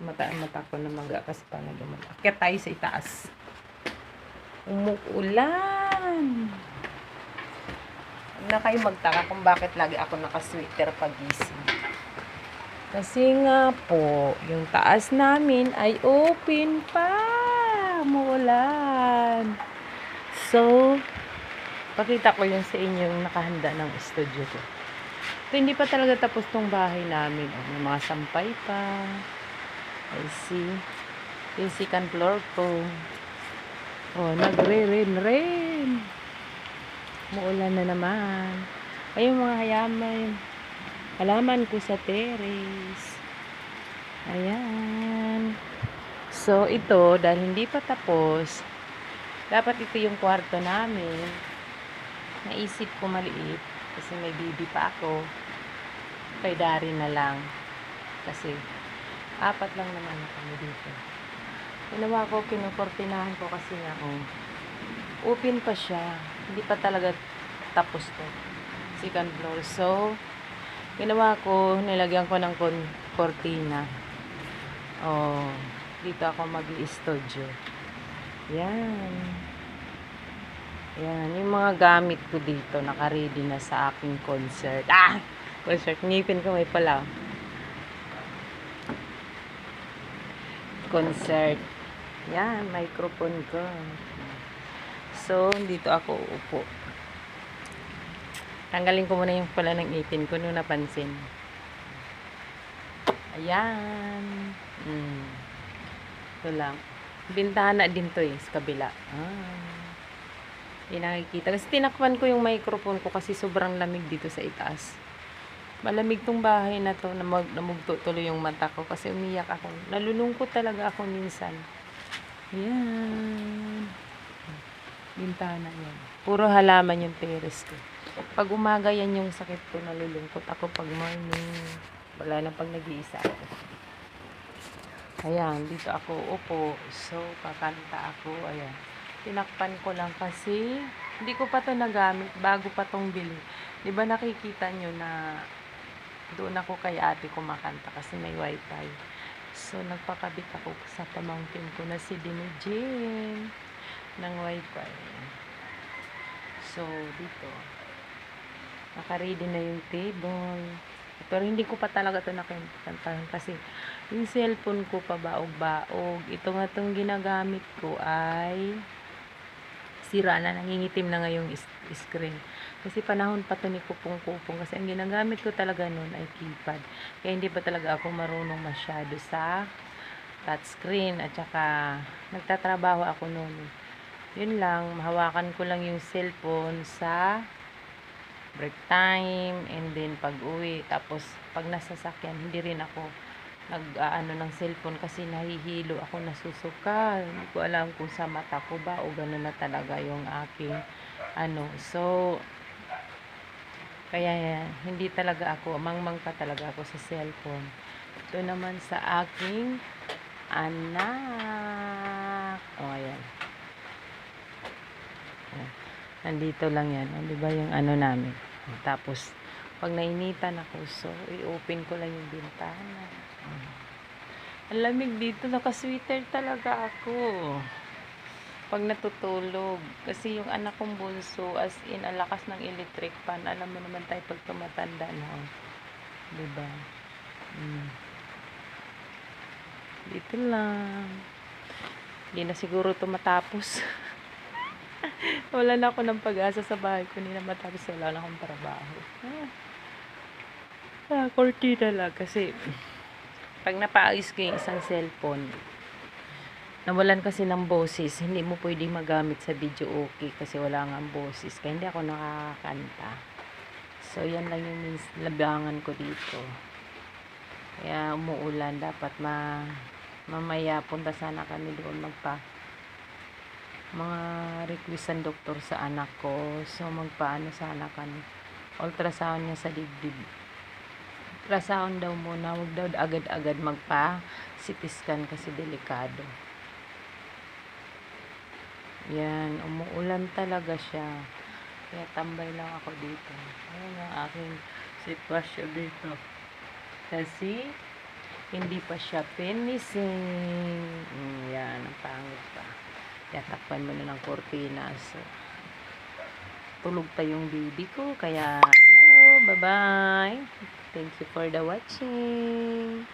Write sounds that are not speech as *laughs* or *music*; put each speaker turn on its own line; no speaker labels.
Mata mata ko na maga kasi paano naman. Akyat tayo sa itaas. Umuulan. Huwag na kayo magtaka kung bakit lagi ako nakasweater pagising. Kasi nga po, yung taas namin ay open pa. Umuulan. So, pakita ko yun sa inyo yung nakahanda ng studio ko. So, hindi pa talaga tapos tong bahay namin. Oh, may mga sampay pa. I see. Yung second floor ko. Oh, nagre-rain-rain. Muulan na naman. Ayun mga hayaman. Halaman ko sa terrace. Ayan. So, ito, dahil hindi pa tapos, dapat ito yung kwarto namin. Naisip ko maliit kasi may baby pa ako. Kay Dari na lang. Kasi, apat lang naman kami dito. Ginawa ko, kinukortinahan ko kasi nga, oh, open pa siya. Hindi pa talaga tapos to. Second floor. So, ginawa ko, nilagyan ko ng kortina. Oh, dito ako mag studio Yan. Yan. Yung mga gamit ko dito, naka-ready na sa aking concert. Ah! Concert. Ngipin ko may pala. Concert. Yan, microphone ko. So, dito ako uupo. Tanggalin ko muna yung pala ng ipin ko nung napansin. Ayan. Mm. Ito lang. Bintana din to eh, sa kabila. Ah. Hindi nakikita. Kasi tinakpan ko yung microphone ko kasi sobrang lamig dito sa itaas. Malamig tong bahay na to na mag, namugto yung mata ko kasi umiyak ako. Nalulungkot talaga ako minsan. Yan. Bintana yan. Puro halaman yung terrace ko. Pag umaga yan yung sakit ko, nalulungkot ako pag morning. Wala na pag nag-iisa ako. Ayan, dito ako upo. So, kakanta ako. Ayan. Tinakpan ko lang kasi hindi ko pa to nagamit bago pa tong bili. 'Di ba nakikita nyo na doon ako kay ate kumakanta kasi may wifi. So, nagpakabit ako sa pamangkin ko na si Dinujin ng wifi. So, dito. Naka-ready na yung table. Pero hindi ko pa talaga ito nakantahan kasi yung cellphone ko pa baog-baog. Ito nga itong ginagamit ko ay sira na, nangingitim na ngayong screen. Kasi panahon pa to ni kupong-kupong kasi ang ginagamit ko talaga noon ay keypad. Kaya hindi pa talaga ako marunong masyado sa touchscreen at saka nagtatrabaho ako noon. Yun lang, mahawakan ko lang yung cellphone sa break time and then pag uwi tapos pag nasa sakyan hindi rin ako nag ano ng cellphone kasi nahihilo ako nasusuka hindi ko alam kung sa mata ko ba o gano'n na talaga yung aking ano so kaya hindi talaga ako mangmang pa talaga ako sa cellphone. Ito naman sa aking anak. O ayan. Ayan. nandito lang yan o, di ba yung ano namin? Tapos pag nainitan ako so i-open ko lang yung bintana. Ang lamig dito, naka-sweater talaga ako. Pag natutulog. Kasi yung anak kong bunso, as in, ang lakas ng electric fan. Alam mo naman tayo pag tumatanda na. Diba? Mm. Dito lang. Hindi na siguro ito matapos. *laughs* Wala na ako ng pag-asa sa bahay ko. Hindi na matapos. Wala na akong trabaho. Ah. Ah, kortina lang. Kasi, pag napaayos ko yung isang cellphone, nawalan kasi ng boses, hindi mo pwedeng magamit sa video okay kasi wala nga ang boses. Kaya hindi ako nakakanta. So, yan lang yung labangan ko dito. Kaya umuulan, dapat ma mamaya punta sana kami doon magpa mga request ng doktor sa anak ko. So, magpaano sana kami. Ultrasound niya sa dibdib ultrasound daw muna, wag daw agad-agad magpa CT scan kasi delikado. Yan, umuulan talaga siya. Kaya tambay lang ako dito. Ayan ang aking sitwasyon dito. Kasi, Hindi pa siya finishing. Mm, yan, ang pangit pa. Kaya takpan mo na ng kortina. Tulog pa yung baby ko. Kaya, hello, bye-bye. Thank you for the watching.